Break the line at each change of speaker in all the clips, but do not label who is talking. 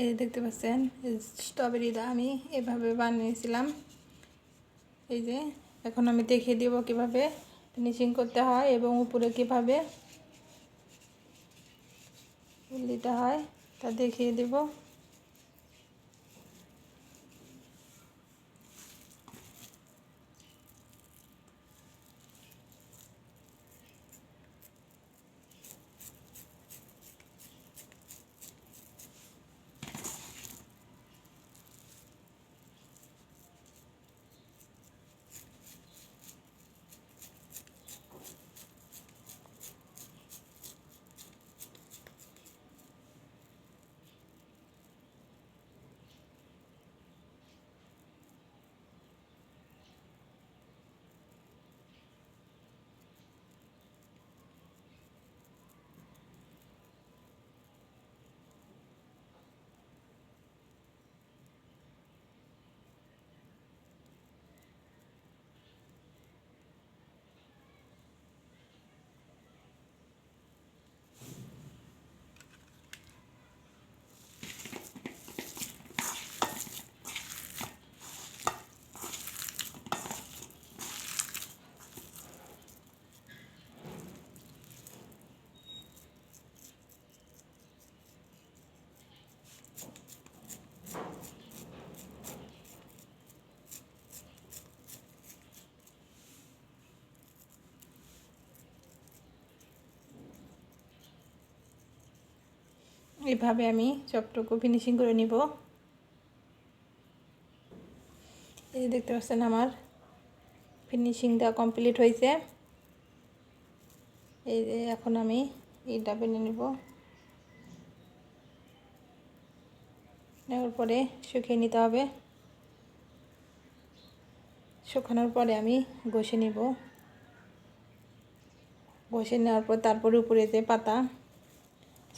এই দেখতে পাচ্ছেন স্ট্রবেরিটা আমি এভাবে বানিয়েছিলাম। এই যে, এখন আমি দেখিয়ে দিব কীভাবে ফিনিশিং করতে হয় এবং উপরে কীভাবে দিতে হয়, তা দেখিয়ে দেব। এইভাবে আমি সবটুকু ফিনিশিং করে নিব। এই দেখতে পাচ্ছেন আমার ফিনিশিংটা কমপ্লিট হয়েছে। এই যে এখন আমি এইটা বেনে নিব। নেওয়ার পরে শুকিয়ে নিতে হবে। শুকানোর পরে আমি ঘষে নিব। ঘষে নেওয়ার পর তারপরে উপরে যে পাতা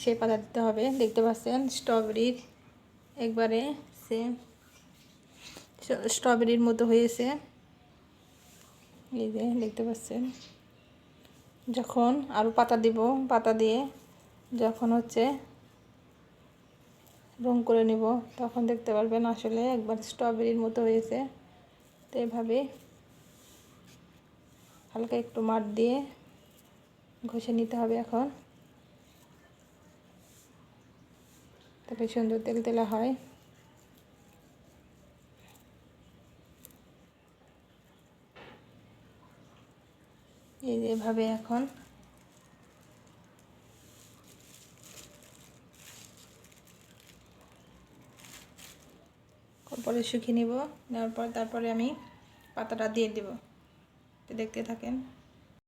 সে পাতা দিতে হবে। দেখতে পাচ্ছেন স্ট্রবেরির একবারে সে স্ট্রবেরির মতো হয়েছে। এই যে দেখতে পাচ্ছেন, যখন আরও পাতা দিব, পাতা দিয়ে যখন হচ্ছে রং করে নিব, তখন দেখতে পারবেন আসলে একবার স্ট্রবেরির মতো হয়েছে। তো এভাবে হালকা একটু মাঠ দিয়ে ঘষে নিতে হবে এখন। তবে সুন্দর তেল তেলা হয়। এই যেভাবে এখন। পরে শুকিয়ে নিব, নেওয়ার পর তারপরে আমি পাতাটা দিয়ে দেব। দেখতে থাকেন।